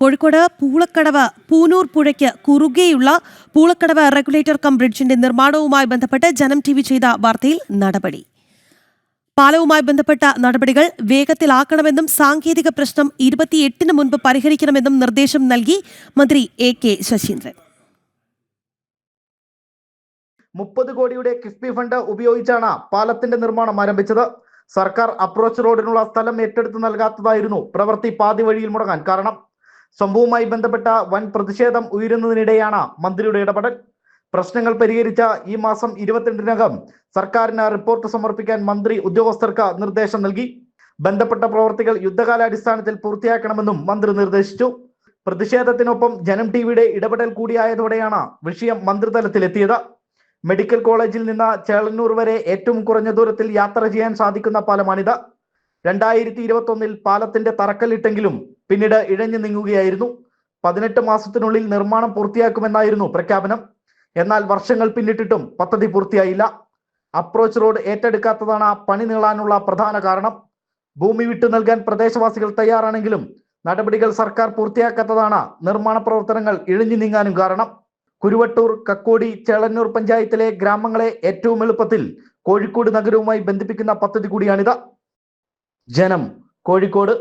കോഴിക്കോട് പൂളക്കടവ് പൂനൂർ പുഴയ്ക്ക് കുറുകെയുള്ള Poolakkadavu regulator cum ബ്രിഡ്ജിന്റെ നിർമ്മാണവുമായി ബന്ധപ്പെട്ട് ജനം ടി വി ചെയ്ത വാർത്തയിൽ നടപടി. പാലവുമായി ബന്ധപ്പെട്ട നടപടികൾ വേഗത്തിലാക്കണമെന്നും സാങ്കേതിക പ്രശ്നം ഇരുപത്തിയെട്ടിന് മുൻപ് പരിഹരിക്കണമെന്നും നിർദ്ദേശം നൽകി മന്ത്രി എ കെ ശശീന്ദ്രൻ. മുപ്പത് കോടിയുടെ കിഫ്ബി ഫണ്ട് ഉപയോഗിച്ചാണ് പാലത്തിന്റെ നിർമ്മാണം ആരംഭിച്ചത്. സർക്കാർ അപ്രോച്ച് റോഡിനുള്ള സ്ഥലം ഏറ്റെടുത്ത് നൽകാത്തതായിരുന്നു പ്രവൃത്തി പാതി വഴിയിൽ മുടങ്ങാൻ കാരണം. സംഭവവുമായി ബന്ധപ്പെട്ട വൻ പ്രതിഷേധം ഉയരുന്നതിനിടെയാണ് മന്ത്രിയുടെ ഇടപെടൽ. പ്രശ്നങ്ങൾ പരിഹരിച്ച ഈ മാസം ഇരുപത്തിരണ്ടിനകം സർക്കാരിന് റിപ്പോർട്ട് സമർപ്പിക്കാൻ മന്ത്രി ഉദ്യോഗസ്ഥർക്ക് നിർദ്ദേശം നൽകി. ബന്ധപ്പെട്ട പ്രവർത്തികൾ യുദ്ധകാലാടിസ്ഥാനത്തിൽ പൂർത്തിയാക്കണമെന്നും മന്ത്രി നിർദ്ദേശിച്ചു. പ്രതിഷേധത്തിനൊപ്പം ജനം ടിവിയുടെ ഇടപെടൽ കൂടിയായതോടെയാണ് വിഷയം മന്ത്രിതലത്തിലെത്തിയത്. മെഡിക്കൽ കോളേജിൽ നിന്ന് ചേളന്നൂർ വരെ ഏറ്റവും കുറഞ്ഞ ദൂരത്തിൽ യാത്ര ചെയ്യാൻ സാധിക്കുന്ന പാലമാണിത്. രണ്ടായിരത്തി ഇരുപത്തി ഒന്നിൽ പാലത്തിന്റെ തറക്കല്ലിട്ടെങ്കിലും പിന്നീട് ഇഴഞ്ഞു നീങ്ങുകയായിരുന്നു. പതിനെട്ട് മാസത്തിനുള്ളിൽ നിർമ്മാണം പൂർത്തിയാക്കുമെന്നായിരുന്നു പ്രഖ്യാപനം. എന്നാൽ വർഷങ്ങൾ പിന്നിട്ടിട്ടും പദ്ധതി പൂർത്തിയായില്ല. അപ്രോച്ച് റോഡ് ഏറ്റെടുക്കാത്തതാണ് പണി നീളാനുള്ള പ്രധാന കാരണം. ഭൂമി വിട്ടു നൽകാൻ പ്രദേശവാസികൾ തയ്യാറാണെങ്കിലും നടപടികൾ സർക്കാർ പൂർത്തിയാക്കാത്തതാണ് നിർമ്മാണ പ്രവർത്തനങ്ങൾ ഇഴഞ്ഞു നീങ്ങാനും കാരണം. കുരുവട്ടൂർ കക്കോടി ചേളന്നൂർ പഞ്ചായത്തിലെ ഗ്രാമങ്ങളെ ഏറ്റവും എളുപ്പത്തിൽ കോഴിക്കോട് നഗരവുമായി ബന്ധിപ്പിക്കുന്ന പദ്ധതി കൂടിയാണിത്. ജനം കോഴിക്കോട്